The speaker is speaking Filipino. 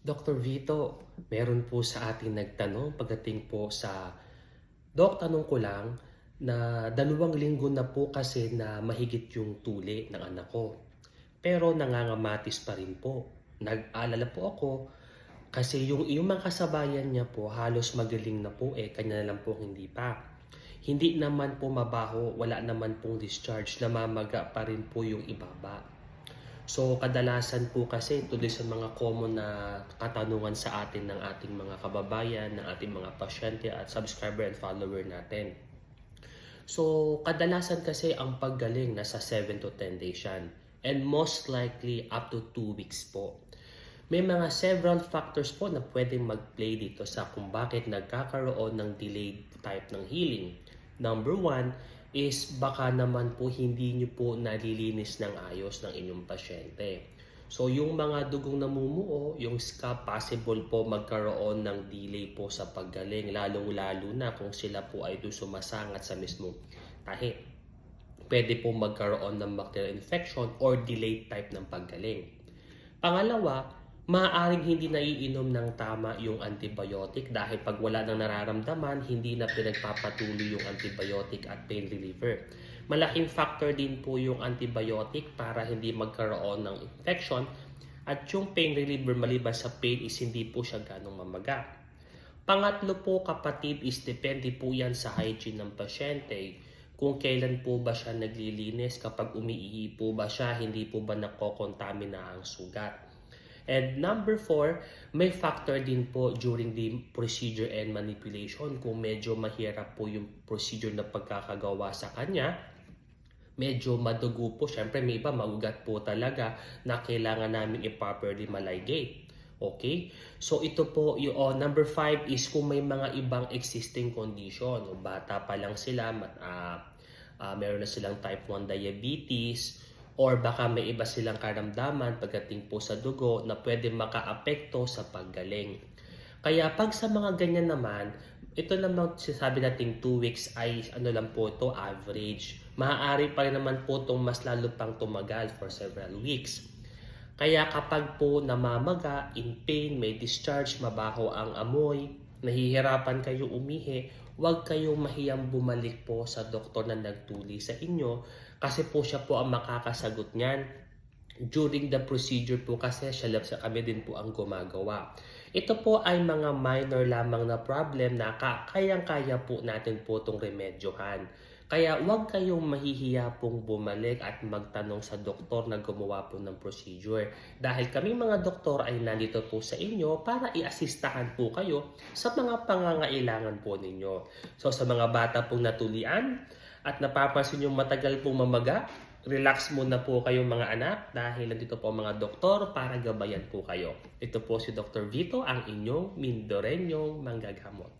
Dr. Vito, meron po sa ating nagtanong pagdating po sa Dok, tanong ko lang na dalawang linggo na po kasi na mahigit yung tuli ng anak ko. Pero nangangamatis pa rin po. Nag-alala po ako kasi yung, yung mga kasabayan niya po halos magaling na po eh, kanya na lang po hindi pa. Hindi naman po mabaho, wala naman pong discharge, namamaga pa rin po yung ibaba. So kadalasan po kasi tuloy sa mga common na katanungan sa atin ng ating mga kababayan, ng ating mga pasyente at subscriber and follower natin. So kadalasan kasi ang paggaling nasa 7 to 10 days yan. And most likely up to 2 weeks po. May mga several factors po na pwedeng mag-play dito sa kung bakit nagkakaroon ng delayed type ng healing. Number one is baka naman po hindi nyo po nalilinis ng ayos ng inyong pasyente. So yung mga dugong namumuo, yung scab possible po magkaroon ng delay po sa paggaling, lalong-lalo na kung sila po ay doon sumasangat sa mismong tahi. Pwede po magkaroon ng bacterial infection or delayed type ng paggaling. Pangalawa, maaaring hindi naiinom ng tama yung antibiotic dahil pag wala nang nararamdaman, hindi na pinagpapatuloy yung antibiotic at pain reliever. Malaking factor din po yung antibiotic para hindi magkaroon ng infection at yung pain reliever maliban sa pain is hindi po siya ganong mamaga. Pangatlo po kapatid is depende po yan sa hygiene ng pasyente. Kung kailan po ba siya naglilinis, kapag umiihi po ba siya, hindi po ba nakokontamina ang sugat. And number four, may factor din po during the procedure and manipulation. Kung medyo mahirap po yung procedure na pagkakagawa sa kanya, medyo madugo po. Siyempre, may iba magugat po talaga na kailangan namin i-properly maligate. Okay? So, ito po, yung oh, number five is kung may mga ibang existing condition. Bata pa lang sila, ah, ah, meron na silang type 1 diabetes, or baka may iba silang karamdaman pagdating po sa dugo na pwede makaapekto sa paggaling. Kaya pag sa mga ganyan naman, ito namang sinasabi nating 2 weeks ay ano lang po ito, average. Maaari pa rin naman po itong mas lalo pang tumagal for several weeks. Kaya kapag po namamaga, in pain, may discharge, mabaho ang amoy, nahihirapan kayo umihi, huwag kayong mahiyang bumalik po sa doktor na nagtuli sa inyo kasi po siya po ang makakasagot niyan during the procedure po kasi siya lang sa kami din po ang gumagawa. Ito po ay mga minor lamang na problem na ka- kayang-kaya po natin po itong remedyohan. Kaya huwag kayong mahihiya pong bumalik at magtanong sa doktor na gumawa po ng procedure. Dahil kami mga doktor ay nandito po sa inyo para i-asistahan po kayo sa mga pangangailangan po ninyo. So sa mga bata pong natulian at napapansin yung matagal pong mamaga, relax muna po kayong mga anak dahil nandito po mga doktor para gabayan po kayo. Ito po si Dr. Vito, ang inyong Mindorenyong manggagamot.